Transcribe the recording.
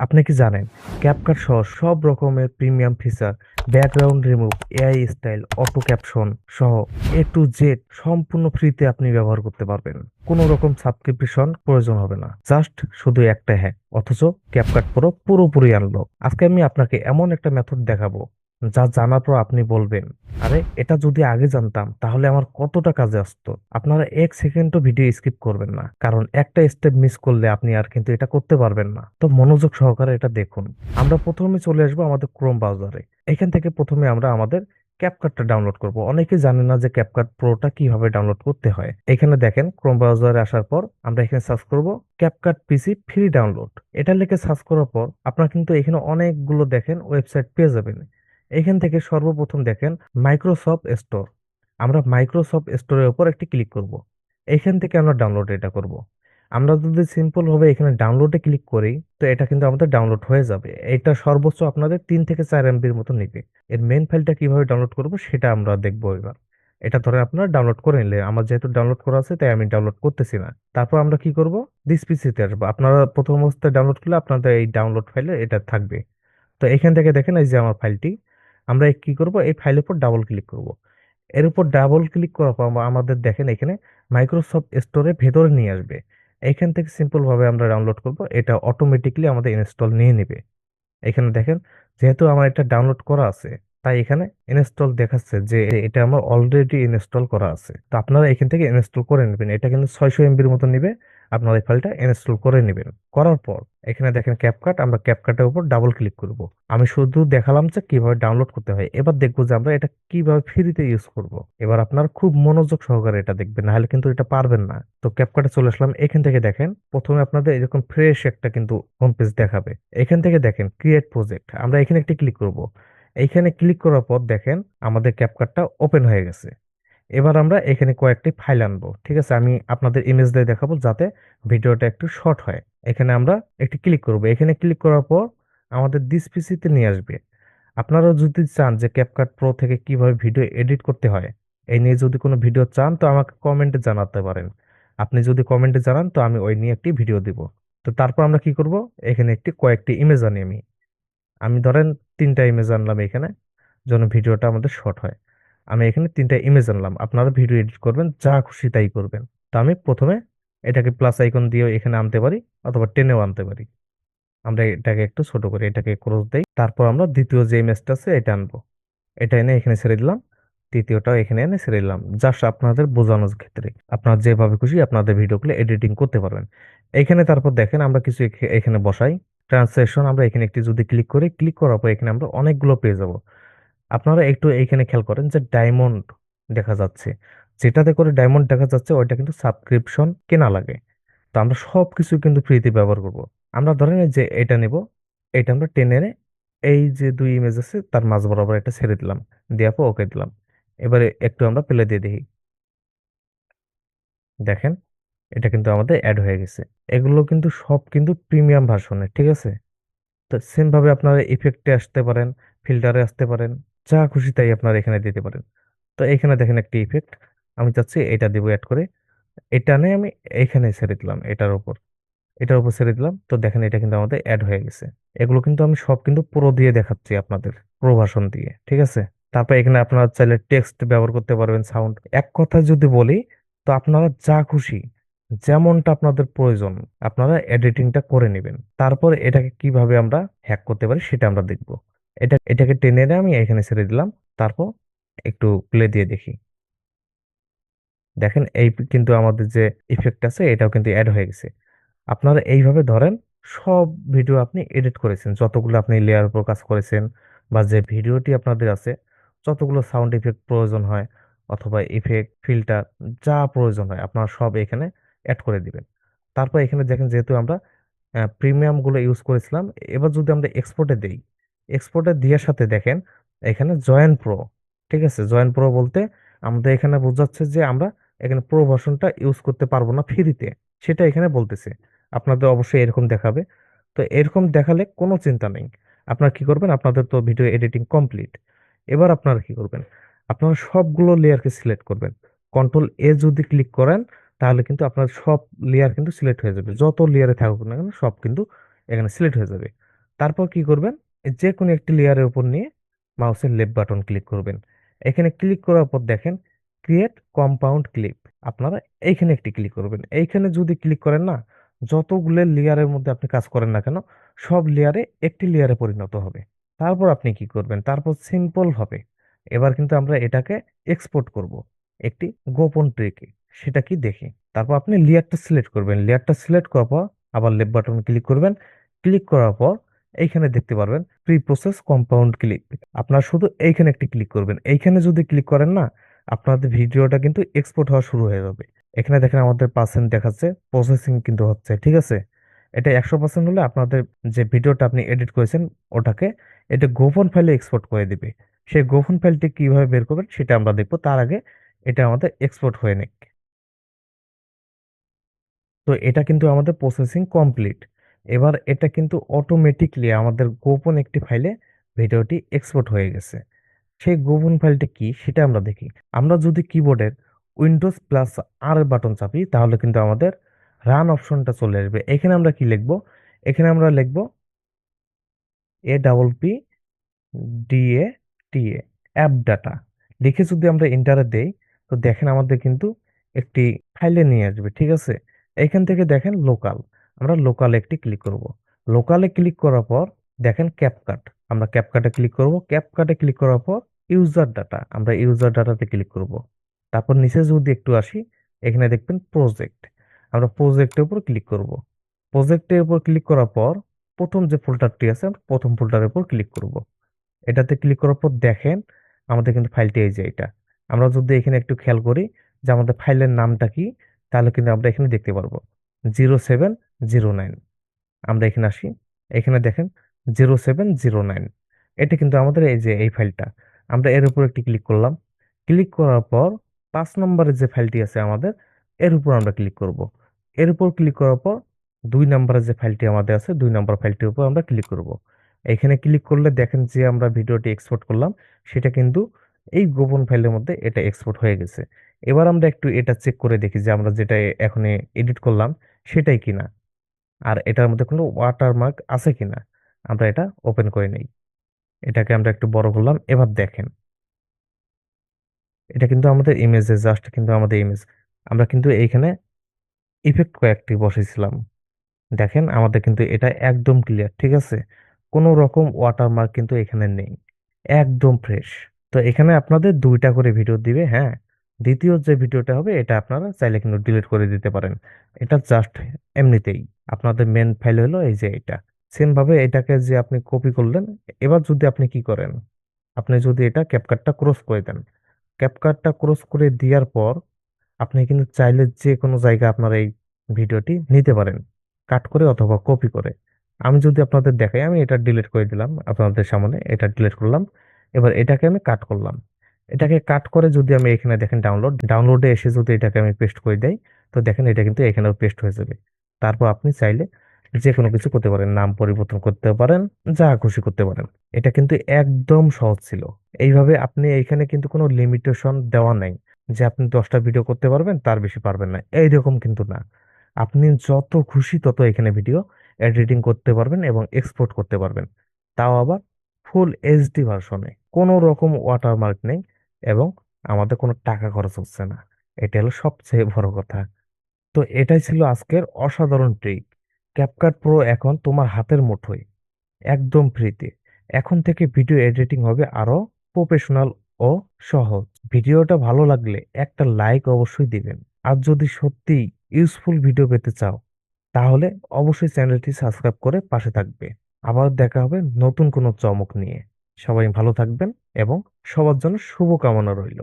আপনি কি জানেন ক্যাপকাট সহ সব রকমের premium feature background remove AI style auto caption সহ এ টু জেড সম্পূর্ণ ফ্রিতে আপনি ব্যবহার করতে পারবেন। কোনো রকম সাবস্ক্রিপশন প্রয়োজন হবে না। জাস্ট শুধু একটা হ্যাক, অথচ ক্যাপকাট প্রো পুরোপুরি আনলক আজকে আমি আপনাকে এমন একটা মেথড দেখাবো যা জানার পর আপনি বলবেন, আরে, এটা যদি আগে জানতাম, তাহলে আমার কতটা কাজে আসতো? আপনারা এক সেকেন্ডও ভিডিও স্কিপ করবেন না, কারণ একটা স্টেপ মিস করলে আপনি আর কিন্তু এটা করতে পারবেন না। তো মনোযোগ সহকারে এটা দেখুন। আমরা প্রথমে চলে আসব আমাদের ক্রোম ব্রাউজারে এখান থেকে প্রথমে আমরা আমাদের ক্যাপকাটটা ডাউনলোড করব। অনেকে জানে না যে ক্যাপকাট প্রোটা কীভাবে ডাউনলোড করতে হয়। এখানে দেখেন ক্রোম ব্রাউজারে আসার পর আমরা এখানে সার্চ করব ক্যাপকাট পিসি ফ্রি ডাউনলোড এটা লিখে সার্চ করার পর আপনারা কিন্তু এখানে অনেকগুলো দেখেন ওয়েবসাইট পেয়ে যাবেন। এখান থেকে সর্বপ্রথম দেখেন মাইক্রোসফট স্টোর আমরা মাইক্রোসফট স্টোরের উপর একটি ক্লিক করব। এখান থেকে আমরা ডাউনলোড এটা করব। আমরা যদি সিম্পল ভাবে এখানে ডাউনলোডে ক্লিক করি, তো এটা কিন্তু আমাদের ডাউনলোড হয়ে যাবে। এটা সর্বোচ্চ আপনাদের তিন থেকে চার এমবির মতো নিবে। এর মেন ফাইলটা কীভাবে ডাউনলোড করব সেটা আমরা দেখব এবার। এটা ধরে আপনারা ডাউনলোড করে নিলে, আমার যেহেতু ডাউনলোড করা আছে, তাই আমি ডাউনলোড করতেছি না। তারপর আমরা কি করব? দিস পিসিতে আসব। আপনারা প্রথম অবস্থায় ডাউনলোড করলে আপনাদের এই ডাউনলোড ফাইলে এটা থাকবে। তো এখান থেকে দেখেন এই যে আমার ফাইলটি আমরা কি করব? এই ফাইলের উপর ডাবল ক্লিক করব। এর উপর ডাবল ক্লিক করার পর আমাদের দেখেন এখানে মাইক্রোসফট স্টোরে ভেতরে নিয়ে আসবে। এখান থেকে সিম্পল ভাবে আমরা ডাউনলোড করব। এটা অটোমেটিকলি আমাদের ইনস্টল নিয়ে নেবে। এখানে দেখেন, যেহেতু আমার এটা ডাউনলোড করা আছে, তাই এখানে ইনস্টল দেখাচ্ছে যে এটা আমার অলরেডি ইনস্টল করা আছে। তো আপনারা এখান থেকে ইনস্টল করে নেবেন। এটা কিন্তু ছয়শো এমবির মতো নিবে। আপনারা এই ফাইলটা ইনস্টল করে নেবেন। করার পর এখানে দেখেন ক্যাপকাট আমরা ক্যাপকাটের উপর ডাবল ক্লিক করব। আমি শুধু দেখালাম যে কীভাবে ডাউনলোড করতে হয়। এবার দেখব যে আমরা এটা কীভাবে ফ্রিতে ইউজ করব। এবার আপনার খুব মনোযোগ সহকারে এটা দেখবেন, নাহলে কিন্তু এটা পারবেন না। তো ক্যাপকাটে চলে আসলাম। এখান থেকে দেখেন, প্রথমে আপনাদের এরকম ফ্রেশ একটা কিন্তু হোম পেজ দেখাবে। এখান থেকে দেখেন ক্রিয়েট প্রজেক্ট আমরা এখানে একটি ক্লিক করব। এইখানে ক্লিক করার পর দেখেন, আমাদের ক্যাপকাটটা ওপেন হয়ে গেছে। এবার আমরা এখানে কয়েকটি ফাইল আনব, ঠিক আছে? আমি আপনাদের ইমেজ দিয়ে দেখাবো যাতে ভিডিওটা একটু শর্ট হয়। এখানে আমরা একটি ক্লিক করব। এখানে ক্লিক করার পর আমাদের দিস পিসিতে নিয়ে আসবে। আপনারা যদি চান যে ক্যাপকাট প্রো থেকে কীভাবে ভিডিও এডিট করতে হয় এই নিয়ে যদি কোনো ভিডিও চান তো আমাকে কমেন্টে জানাতে পারেন। আপনি যদি কমেন্টে জানান তো আমি ওই নিয়ে একটি ভিডিও দিব। তো তারপর আমরা কি করব? এখানে একটি কয়েকটি ইমেজ আনি আমি। আমি ধরেন তিনটা ইমেজ আনলাম এখানে, যেন ভিডিওটা আমাদের শর্ট হয়। আমি এখানে তিনটা ইমেজ আনলাম। আপনারা ভিডিও এডিট করবেন, যা খুশি তাই করবেন। তো আমি প্রথমে এটাকে প্লাস আইকন দিয়েও এখানে আনতে পারি, অথবা টেনেও আনতে পারি। আমরা এটাকে একটু ছোট করি এটাকে ক্রস দেই। তারপর আমরা দ্বিতীয় যে ইমেজটা আছে, এটা আনব। এটা এনে এখানে ছেড়ে দিলাম। তৃতীয়টাও এখানে এনে ছেড়ে দিলাম। জাস্ট আপনাদের বোঝানোর ক্ষেত্রে। আপনারা যেভাবে খুশি আপনাদের ভিডিওগুলো এডিটিং করতে পারবেন। এখানে তারপর দেখেন, আমরা কিছু এখে- এখানে বসাই। ট্রান্সলেশন আমরা এখানে একটি যদি ক্লিক করি ক্লিক করার পর এখানে আমরা অনেকগুলো পেয়ে যাব আপনারা একটু এইখানে খেয়াল করেন যে ডায়মন্ড দেখা যাচ্ছে। যেটাতে করে ডায়মন্ড দেখা যাচ্ছে, ওইটা কিন্তু সাবস্ক্রিপশন কেনা লাগে। তো আমরা সব কিছু কিন্তু ফ্রিতে ব্যবহার করব। আমরা ধরেন যে এটা নেব, এটা আমরা টেনে এই যে দুই ইমেজ আছে, তার মাঝ বরাবর এটা ছেড়ে দিলাম। দেওয়ার পর ওকে দিলাম। এবারে একটু আমরা প্লে দিয়ে দেখি। দেখেন, এটা কিন্তু আমাদের অ্যাড হয়ে গেছে। এগুলো কিন্তু সব কিন্তু প্রিমিয়াম ভার্সনের ঠিক আছে? তো সেমভাবে আপনারা ইফেক্টে আসতে পারেন ফিল্টারে আসতে পারেন যা খুশি তাই আপনারা এখানে দিতে পারেন। তো এখানে দেখেন একটি ইফেক্ট আমি চাচ্ছি এটা দিব অ্যাড করে। এটা নিয়ে আমি এখানে ছেড়ে দিলাম এটার উপর। এটার উপর ছেড়ে দিলাম। তো দেখেন এটা কিন্তু আমাদের অ্যাড হয়ে গেছে। এগুলো কিন্তু আমি সব কিন্তু পুরো দিয়ে দেখাচ্ছি আপনাদের প্রো ভার্সন দিয়ে, ঠিক আছে? তারপর এখানে আপনারা চাইলে টেক্সট ব্যবহার করতে পারবেন সাউন্ড এক কথায় যদি বলি, তো আপনারা যা খুশি, যেমনটা আপনাদের প্রয়োজন, আপনারা এডিটিংটা করে নেবেন। তারপর এটাকে কীভাবে আমরা হ্যাক করতে পারি সেটা আমরা দেখব। এটা, এটাকে টেনে এনে আমি এখানে ছেড়ে দিলাম। তারপর একটু প্লে দিয়ে দেখি। দেখেন, এই কিন্তু আমাদের যে ইফেক্ট আছে, এটাও কিন্তু অ্যাড হয়ে গেছে। আপনারা এইভাবে ধরেন, সব ভিডিও আপনি এডিট করেছেন। যতগুলো আপনি লেয়ার উপর কাজ করেছেন বা যে ভিডিওটি আপনাদের আছে, যতগুলো সাউন্ড ইফেক্ট প্রয়োজন হয় অথবা ইফেক্ট ফিল্টার যা প্রয়োজন হয়, আপনারা সব এখানে অ্যাড করে দিবেন। তারপর এখানে দেখেন, যেহেতু আমরা প্রিমিয়ামগুলো ইউজ করেছিলাম, এবার যদি আমরা এক্সপোর্টে দেই এক্সপোর্টে দেওয়ার সাথে দেখেন, এখানে জয়েন প্রো ঠিক আছে? জয়েন প্রো বলতে আমাদের এখানে বোঝাচ্ছে যে আমরা এখানে প্রো ভার্সনটা ইউজ করতে পারব না ফ্রিতে সেটা এখানে বলতেছে। আপনাদের অবশ্যই এরকম দেখাবে। তো এরকম দেখালে কোনো চিন্তা নেই। আপনারা কি করবেন? আপনাদের তো ভিডিও এডিটিং কমপ্লিট এবার আপনারা কি করবেন? আপনারা সবগুলো লেয়ারকে সিলেক্ট করবেন। কন্ট্রোল এ যদি ক্লিক করেন, তাহলে কিন্তু আপনার সব লেয়ার কিন্তু সিলেক্ট হয়ে যাবে। যত লেয়ারে থাকুক না কেন, সব কিন্তু এখানে সিলেক্ট হয়ে যাবে। তারপর কি করবেন? যে কোনো একটি লেয়ারের উপর নিয়ে মাউসের লেফট বাটন ক্লিক করবেন। এখানে ক্লিক করার পর দেখেন ক্রিয়েট কম্পাউন্ড ক্লিপ আপনারা এইখানে একটি ক্লিক করবেন। এইখানে যদি ক্লিক করেন না, যতগুলো লেয়ারের মধ্যে আপনি কাজ করেন না কেন, সব লেয়ারে একটি লেয়ারে পরিণত হবে। তারপর আপনি কি করবেন? তারপর সিম্পল হবে। এবার কিন্তু আমরা এটাকে এক্সপোর্ট করব। একটি গোপন ট্রিকে সেটা কি? দেখি। তারপর আপনি লেয়ারটা সিলেক্ট করবেন। লেয়ারটা সিলেক্ট করার পর আবার লেফট বাটন ক্লিক করবেন। ক্লিক করার পর এইখানে দেখতে পারবেন প্রি প্রসেস কম্পাউন্ড ক্লিক আপনারা শুধু এইখানে একটি ক্লিক করবেন। এইখানে যদি ক্লিক করেন না, আপনাদের ভিডিওটা কিন্তু এক্সপোর্ট হওয়া শুরু হয়ে যাবে। এখানে দেখেন আমাদের পার্সেন্ট দেখাচ্ছে প্রসেসিং কিন্তু হচ্ছে, ঠিক আছে? এটা একশো পার্সেন্ট হলে আপনাদের যে ভিডিওটা আপনি এডিট করেছেন, ওটাকে এটা গোপন ফাইলে এক্সপোর্ট করে দিবে। সেই গোপন ফাইলটি কীভাবে বের করবেন সেটা আমরা দেখব। তার আগে এটা আমাদের এক্সপোর্ট হয়ে নিক। তো এটা কিন্তু আমাদের প্রসেসিং কমপ্লিট এবার এটা কিন্তু অটোমেটিকলি আমাদের গোপন একটি ফাইলে ভিডিওটি এক্সপোর্ট হয়ে গেছে। সেই গোপন ফাইলটা কি সেটা আমরা দেখি। আমরা যদি কিবোর্ডের উইন্ডোজ প্লাস আর বাটন চাপি, তাহলে কিন্তু আমাদের রান অপশনটা চলে আসবে। এখানে আমরা কি লিখব? এখানে আমরা লিখব A double P DA TA app data লিখে যদি আমরা ইন্টারে দেই, তো দেখেন আমাদের কিন্তু একটি ফাইলে নিয়ে আসবে, ঠিক আছে? এখান থেকে দেখেন লোকাল আমরা লোকালে একটি ক্লিক করব। লোকালে ক্লিক করার পর দেখেন ক্যাপকাট আমরা ক্যাপকাটে ক্লিক করব। ক্যাপকাটে ক্লিক করার পর ইউজার ডাটা আমরা ইউজার ডাটাতে ক্লিক করব। তারপর নিচে যদি একটু আসি, এখানে দেখবেন প্রজেক্ট আমরা প্রজেক্টের উপর ক্লিক করব। প্রজেক্টের উপর ক্লিক করার পর প্রথম যে ফোল্ডারটি আছে, আমরা প্রথম ফোল্ডারের উপর ক্লিক করব। এটাতে ক্লিক করার পর দেখেন আমাদের কিন্তু ফাইলটি এই যে এটা। আমরা যদি এখানে একটু খেয়াল করি যে আমাদের ফাইলের নামটা কি, তাহলে কিন্তু আমরা এখানে দেখতে পারব। Zero seven zero nine. আমরা এখানে আসি। এখানে দেখেন জিরো সেভেন জিরো নাইন। এটা কিন্তু আমাদের এই যে, এই ফাইলটা। আমরা এর উপর একটি ক্লিক করলাম। ক্লিক করার পর পাঁচ নম্বরের যে ফাইলটি আছে আমাদের, এর উপর আমরা ক্লিক করব। এর উপর ক্লিক করার পর দুই নম্বরের যে ফাইলটি আমাদের আছে, দুই নম্বর ফাইলটির উপর আমরা ক্লিক করব। এখানে ক্লিক করলে দেখেন যে আমরা ভিডিওটি এক্সপোর্ট করলাম, সেটা কিন্তু এই গোপন ফাইলের মধ্যে এটা এক্সপোর্ট হয়ে গেছে। এবার আমরা একটু এটা চেক করে দেখি যে আমরা যেটা এখন এডিট করলাম, সেটাই কিনা? আর এটার মধ্যে কোনো ওয়াটারমার্ক আছে কিনা? আমরা এটা ওপেন করে নেই। এটাকে আমরা একটু বড় করলাম, এবার দেখেন। এটা কিন্তু আমাদের ইমেজে জাস্ট কিন্তু আমাদের ইমেজ আমরা কিন্তু এইখানে ইফেক্ট কয়েকটি বসেছিলাম। দেখেন, আমাদের কিন্তু এটা একদম ক্লিয়ার ঠিক আছে? কোনো রকম ওয়াটারমার্ক কিন্তু এখানে নেই। একদম ফ্রেশ তো এখানে আপনাদের দুইটা করে ভিডিও দিবে হ্যাঁ? দ্বিতীয় যে ভিডিওটা হবে, এটা আপনারা চাইলে কিন্তু ডিলিট করে দিতে পারেন। এটা জাস্ট এমনিতেই। আপনাদের মেন ফাইল হলো এই যে এটা। সেম ভাবে এটাকে যে আপনি কপি করলেন, এবার যদি আপনি কি করেন? আপনি যদি এটা ক্যাপকাটটা ক্রস করে দেন। ক্যাপকাটটা ক্রস করে দেওয়ার পর, আপনি কিন্তু চাইলে যে কোনো জায়গা আপনার এই ভিডিওটি নিতে পারেন। কাট করে অথবা কপি করে। আমি যদি আপনাদের দেখাই, আমি এটা ডিলিট করে দিলাম আপনাদের সামনে, এটা ডিলিট করলাম। এবার এটাকে আমি কাট করলাম। এটাকে কাট করে যদি আমি এখানে দেখেন ডাউনলোড ডাউনলোডে এসে যদি এটাকে আমি পেস্ট করে দেই, তো দেখেন এটা কিন্তু এখানেও পেস্ট হয়ে যাবে। তারপর আপনি চাইলে যে কোনো কিছু করতে পারেন, নাম পরিবর্তন করতে পারেন, যা খুশি করতে পারেন। এটা কিন্তু একদম সহজ ছিল। এইভাবে আপনি এইখানে কিন্তু কোনো লিমিটেশন দেওয়া নাই যে আপনি দশটা ভিডিও করতে পারবেন, তার বেশি পারবেন না। এইরকম কিন্তু না। আপনি যত খুশি তত এখানে ভিডিও এডিটিং করতে পারবেন এবং এক্সপোর্ট করতে পারবেন। তাও আবার ফুল এইচডি ভার্সনে কোনো রকম ওয়াটারমার্ক নেই এবং আমাদের কোনো টাকা খরচ হচ্ছে না। এটা হলো সবচেয়ে বড় কথা। তো এটাই ছিল আজকের অসাধারণ ট্রিক ক্যাপকাট প্রো এখন তোমার হাতের মুঠোয়, একদম ফ্রিতে এখন থেকে ভিডিও এডিটিং হবে আরও প্রফেশনাল ও সহজ। ভিডিওটা ভালো লাগলে একটা লাইক অবশ্যই দিবেন। আর যদি সত্যি ইউজফুল ভিডিও পেতে চাও, তাহলে অবশ্যই চ্যানেলটি সাবস্ক্রাইব করে পাশে থাকবে। আবার দেখা হবে নতুন কোনো চমক নিয়ে। সবাই ভালো থাকবেন এবং সবার জন্য শুভকামনা রইল।